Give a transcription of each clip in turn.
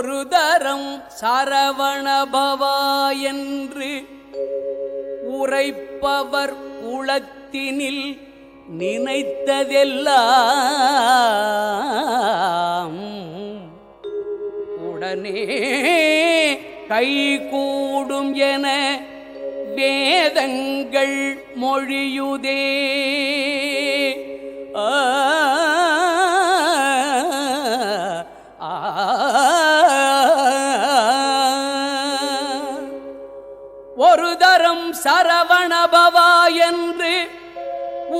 ஒரு தரம் சரவணபவா என்று உரைப்பவர் உளத்தினில் நினைத்ததெல்லாம். உடனே கைகூடும் என வேதங்கள் மொழியுதே. ஆ, சரவணபவா என்று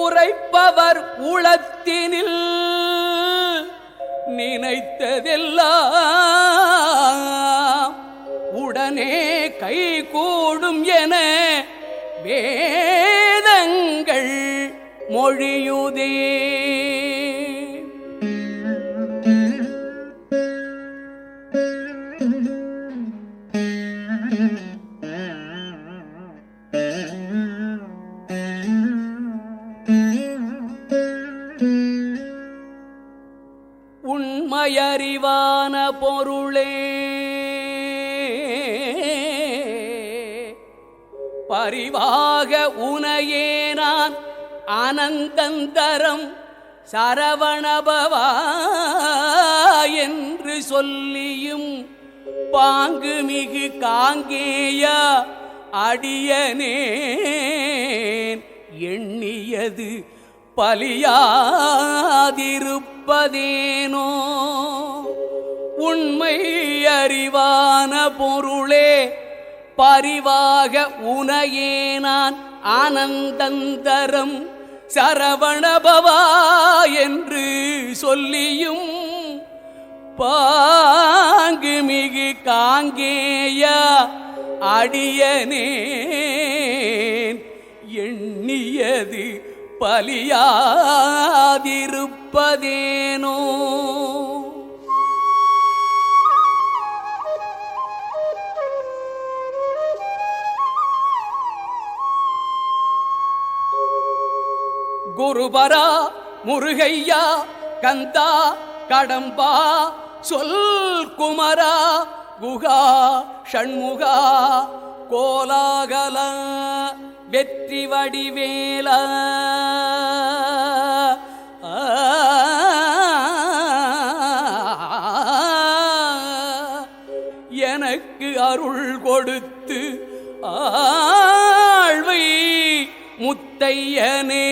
உரைப்பவர் உளத்தினில் நினைத்ததெல்லாம் உடனே கை கூடும் என வேதங்கள் மொழியுதே. உண்மையறிவான பொருளே. பரிவாக உனையே நான் அனந்தந்தரம் சரவணபவா என்று சொல்லியும் பாங்கு மிகு காங்கேயா அடியனேன். எண்ணியது பலியாதிருப்பதேனோ உண்மை அறிவான பொருளே பரிவாக உனையே நான் ஆனந்தந்தரம் சரவணபவா என்று சொல்லியும் பாங்கு மிகு காங்கேயா அடியனேன். எண்ணியது பலியாதிருப்ப இருப்பதேனோ? குருபரா முருகையா கந்தா கடம்பா சொல் குமரா குகா ஷண்முகா கோலாகல வெற்றி வடிவேலா முத்தையனே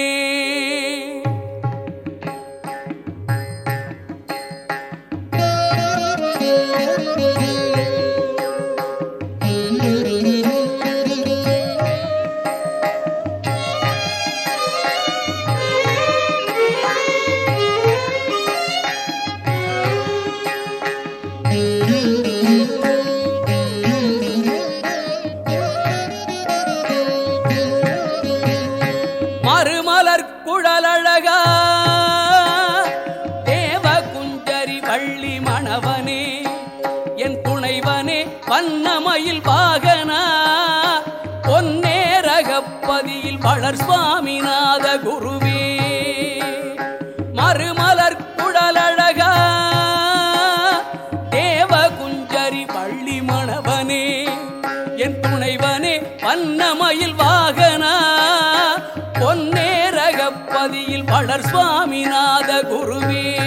வளர் சுவாமிநாத குருவே.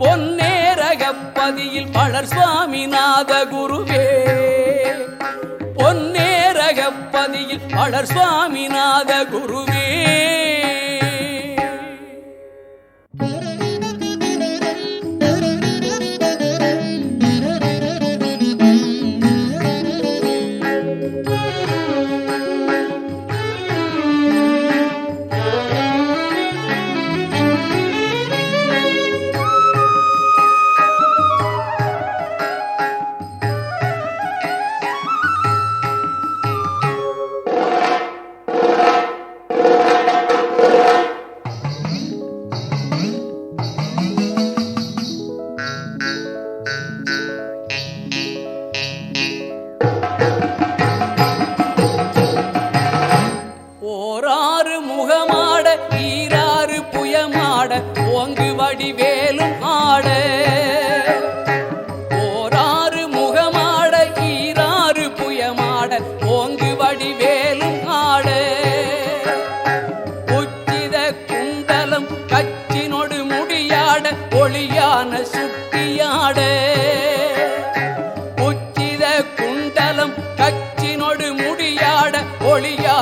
பொன்னேரகப்பதியில் வளர் சுவாமிநாத குருவே. பொன்னேரகப்பதியில் வளர் சுவாமிநாத குருவே.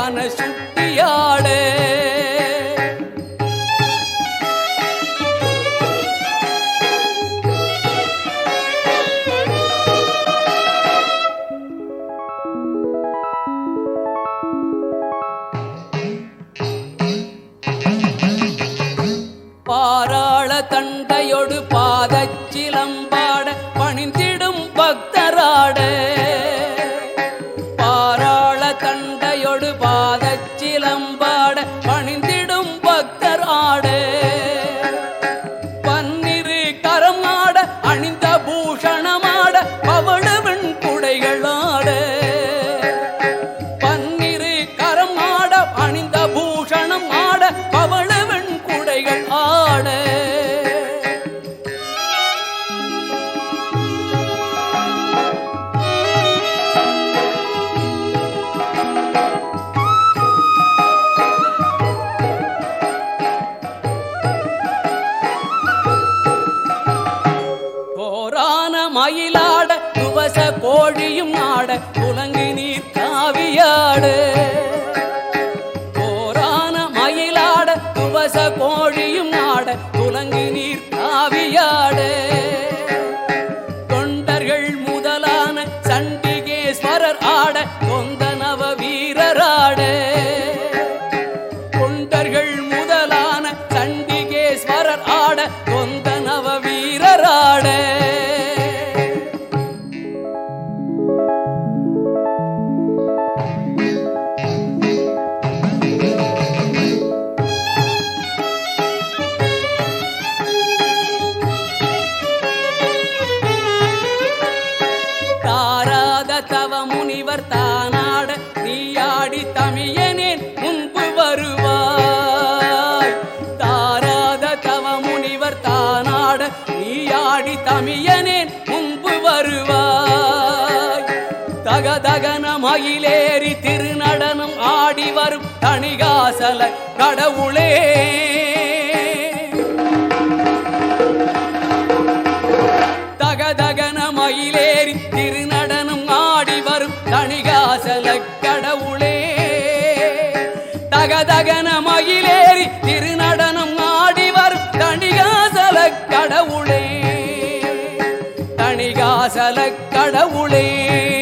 ஞான coisa boy. தணிகாசல கடவுளே. தகதகன மயிலேறி திருநடனம் ஆடி வரும் தணிகாசல கடவுளே. தகதகன மயிலேறி திருநடனம் ஆடி வரும் தணிகாசல கடவுளே. தணிகாசல கடவுளே.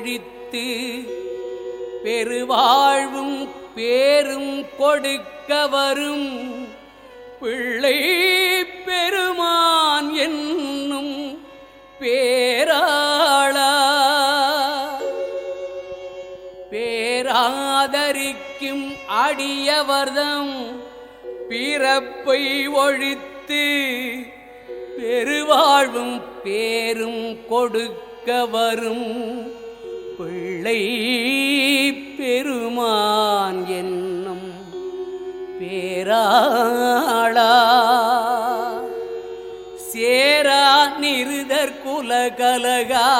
ஒழித்து பெருவாழ்வும் பேரும் கொடுக்க வரும் பிள்ளை பெருமான் என்னும் பேராளா. பேராதரிக்கும் அடியவர்தம் பிறப்பை ஒழித்து பெருவாழ்வும் பேரும் கொடுக்க வரும் பிள்ளை பெருமான் என்னும் பேராளா. சேரா நிருதர் குலகலகா.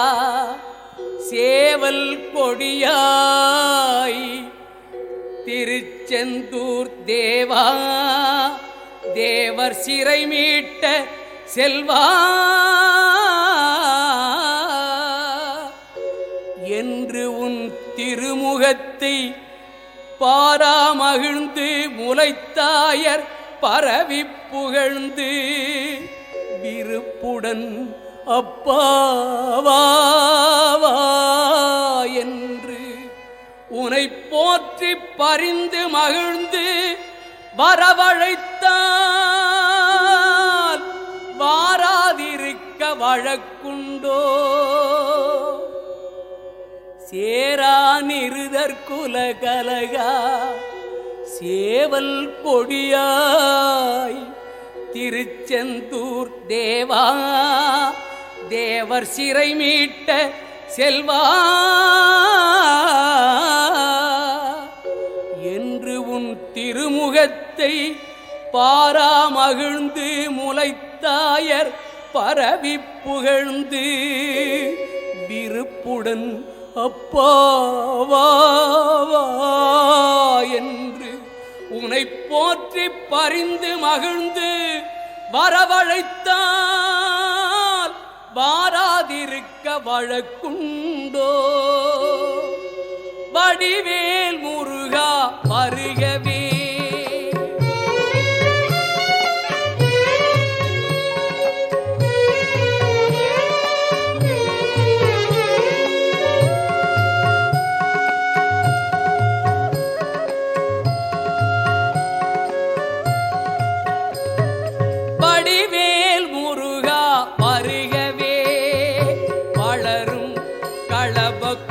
சேவல் கொடியாய். திருச்செந்தூர் தேவா. தேவர் சிறை மீட்ட செல்வா. உலகத்தை பாராமகிழ்ந்து முளைத்தாயர் பரவி புகழ்ந்து விருப்புடன் அப்பாவா என்று உனை போற்றி பரிந்து மகிழ்ந்து வரவழைத்தால் வாராதிருக்க வழக்குண்டோ சேரானிருதற்குலகலகா சேவல் கொடியாய். திருச்செந்தூர் தேவா தேவர் சிறை மீட்ட செல்வா. என்று உன் திருமுகத்தை பாராமகிழ்ந்து முளைத்தாயர் பரவி புகழ்ந்து விருப்புடன் அப்பாவா என்று உனை போற்றி பறிந்து மகிழ்ந்து வரவழைத்தால் வாராதிருக்க வழக்குண்டோ. வடிவேல் முருகா வருக ಬಾಳಬಕು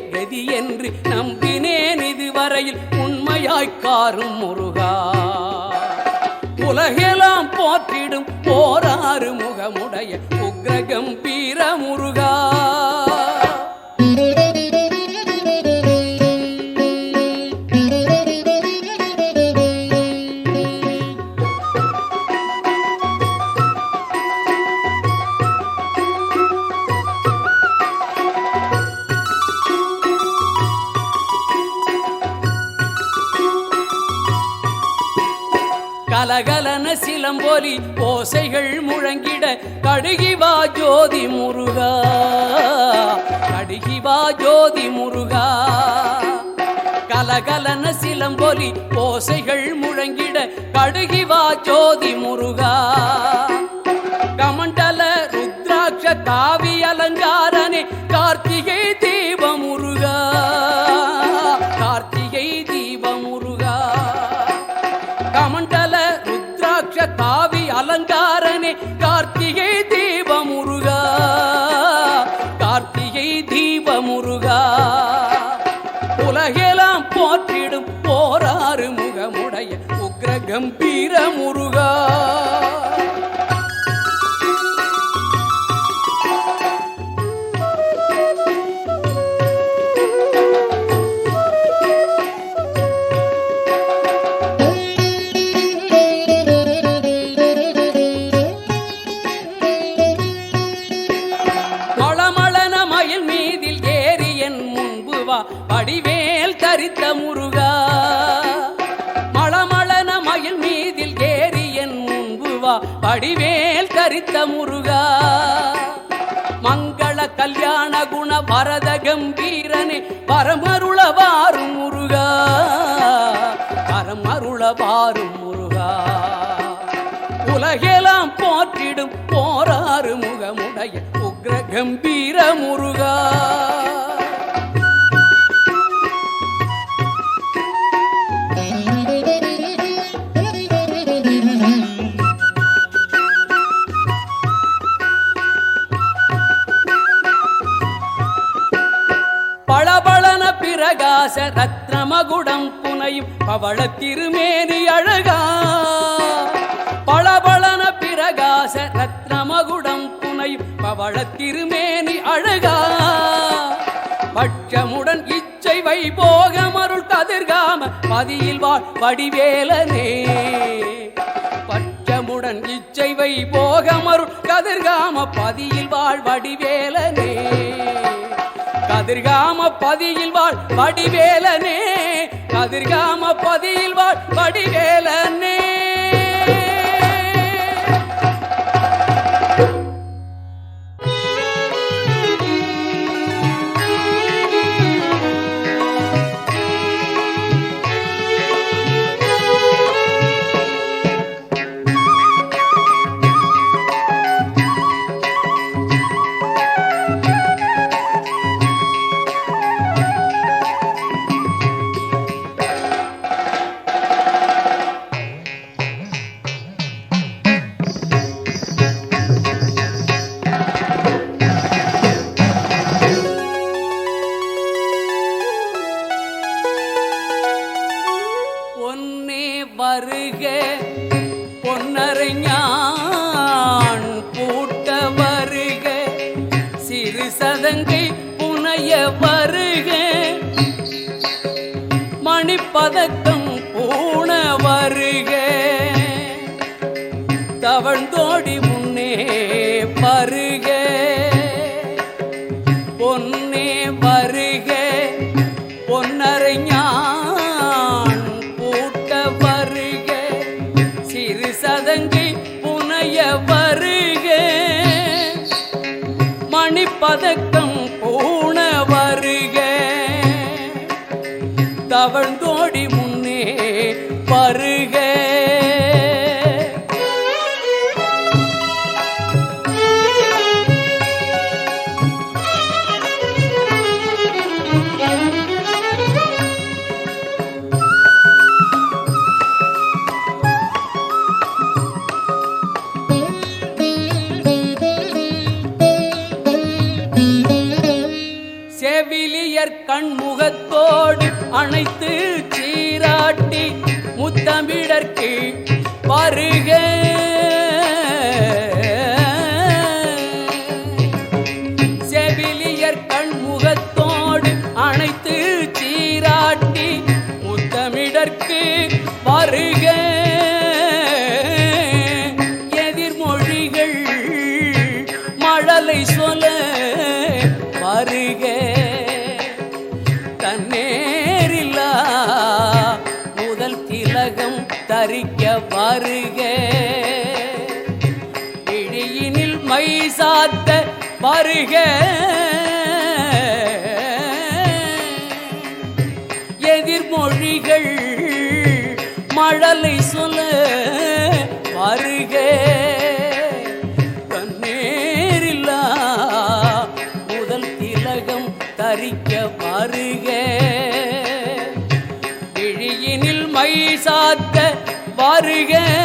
கதி என்று நம்பினேன் இதுவரையில் உண்மையாய் காரும் முருகா. உலகெல்லாம் போற்றிடும் போராறு முகமுடைய உக்ரகம் வீர முருகா. ஓசைகள் முழங்கிட கடுகி வா ஜோதி முருகா கடுகி வா ஜோதி முருகா. கலகலன சிலம்பொலி ஓசைகள் முழங்கிட கடுகி வா ஜோதி முருகா கம்பீர முருகா குண வரத கம்பீரனே பரமருளவாரும் முருகா. பரமருளவாரும் முருகா. உலகெல்லாம் போற்றிடும் போராறு முகமுடைய உக்ர கம்பீர ரத்னமகுடம் புனையும் பவள திருமேனி அழகா. பளபளன பிரகாச ரத்னமகுடம் புனையும் பவள திருமேனி அழகா. பட்சமுடன் இச்சை வைபோகமருள் கதிர்காம பதியில் வாழ் வடிவேலனே. பட்சமுடன் இச்சை வைபோகமருள் கதிர்காம பதியில் வாழ் வடிவேலனே. கதிர்காம பதியில் வாழ் வடிவேலனே. கதிர்காம பதியில் வாழ் வடிவேலனே. perdón. மழலை சொல்ல வருக தன்னேரில்லா முதல் திலகம் தரிக்க வருக. இழியினில் மை சாத்த வருக. வருக.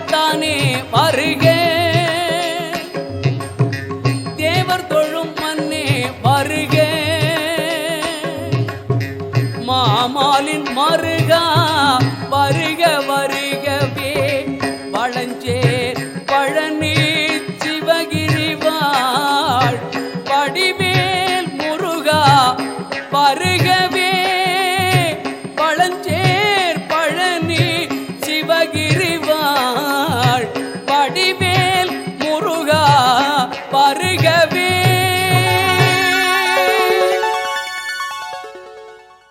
மேலாகத்தானே வருகே?